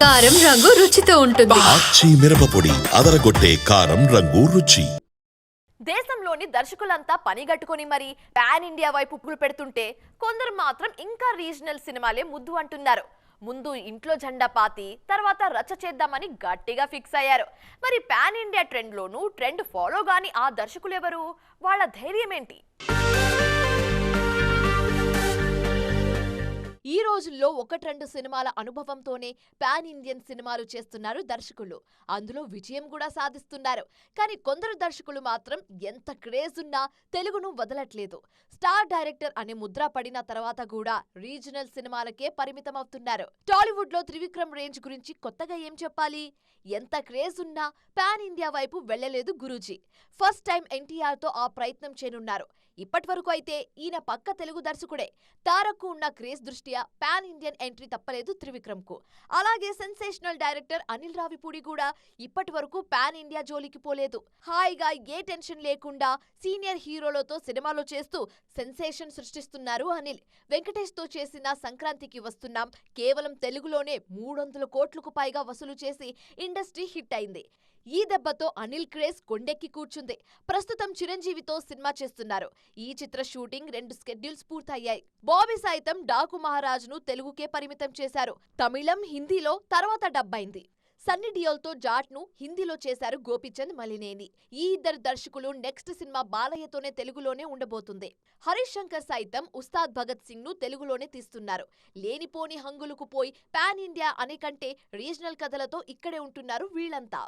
కారం రంగు రుచితో ఉంటుంది. ఆచి మిరపపొడి అదరగొట్టే కారం రంగు రుచి. దేశంలోని దర్శకులంతా పనిగట్టుకొని మరి పాన్ ఇండియా వైపు పులు పెడుతుంటే కొందరు మాత్రం ఇంకా రీజనల్ సినిమాలే ముద్దు అంటున్నారు. ముందు ఇంట్లో జెండా పాతి తర్వాత రచ్చ చేద్దామని గట్టిగా ఫిక్స్ అయ్యారు. మరి పాన్ ఇండియా ట్రెండ్లోనూ ట్రెండ్ ఫాలో గాని ఆ దర్శకులు ఎవరు వాళ్ళ ధైర్యం ఏంటి రోజుల్లో ఒకటి రెండు సినిమాల అనుభవంతోనే పాన్ ఇండియన్ సినిమాలు చేస్తున్నారు దర్శకులు. అందులో విజయం కూడా సాధిస్తున్నారు. కానీ కొందరు దర్శకులు మాత్రం ఎంత క్రేజ్ ఉన్నా తెలుగును వదలట్లేదు. స్టార్ డైరెక్టర్ అనే ముద్ర పడిన తర్వాత కూడా రీజనల్ సినిమాలకే పరిమితమవుతున్నారు. టాలీవుడ్లో త్రివిక్రమ్ రేంజ్ గురించి కొత్తగా ఏం చెప్పాలి? ఎంత క్రేజ్ ఉన్నా పాన్ ఇండియా వైపు వెళ్ళలేదు గురూజీ. ఫస్ట్ టైం ఎన్టీఆర్తో ఆ ప్రయత్నం చేయనున్నారు. ఇప్పటివరకు అయితే ఈయన పక్క తెలుగు దర్శకుడే. తారక్కు ఉన్న క్రేజ్ దృష్ట్యా పాన్ ఇండియన్ ఎంట్రీ తప్పలేదు త్రివిక్రమ్కు అలాగే సెన్సేషనల్ డైరెక్టర్ అనిల్ రావిపూడి కూడా ఇప్పటి వరకు పాన్ ఇండియా జోలికి పోలేదు. హాయిగా ఏ టెన్షన్ లేకుండా సీనియర్ హీరోలతో సినిమాలో చేస్తూ సెన్సేషన్ సృష్టిస్తున్నారు అనిల్. వెంకటేష్తో చేసిన సంక్రాంతికి వస్తున్నాం. కేవలం తెలుగులోనే మూడొందల కోట్లకు పైగా వసూలు చేసి ఇండస్ట్రీ హిట్ అయింది. ఈ దెబ్బతో అనిల్ క్రేజ్ కొండెక్కి కూర్చుంది. ప్రస్తుతం చిరంజీవితో సినిమా చేస్తున్నారు. ఈ చిత్ర షూటింగ్ రెండు స్కెడ్యూల్స్ పూర్తయ్యాయి. బాబీ సైతం డాకు మహారాజును తెలుగుకే పరిమితం చేశారు. తమిళం హిందీలో తర్వాత డబ్బైంది. సన్నీ డియోల్తో జాట్ను హిందీలో చేశారు గోపీచంద్ మలినేని. ఈ ఇద్దరు దర్శకులు నెక్స్ట్ సినిమా బాలయ్యతోనే తెలుగులోనే ఉండబోతుంది. హరీష్ శంకర్ సైతం ఉస్తాద్ భగత్ సింగ్ను తెలుగులోనే తీస్తున్నారు. లేనిపోని హంగులకు పోయి పాన్ ఇండియా అనే కంటే రీజనల్ కథలతో ఇక్కడే ఉంటున్నారు వీళ్ళంతా.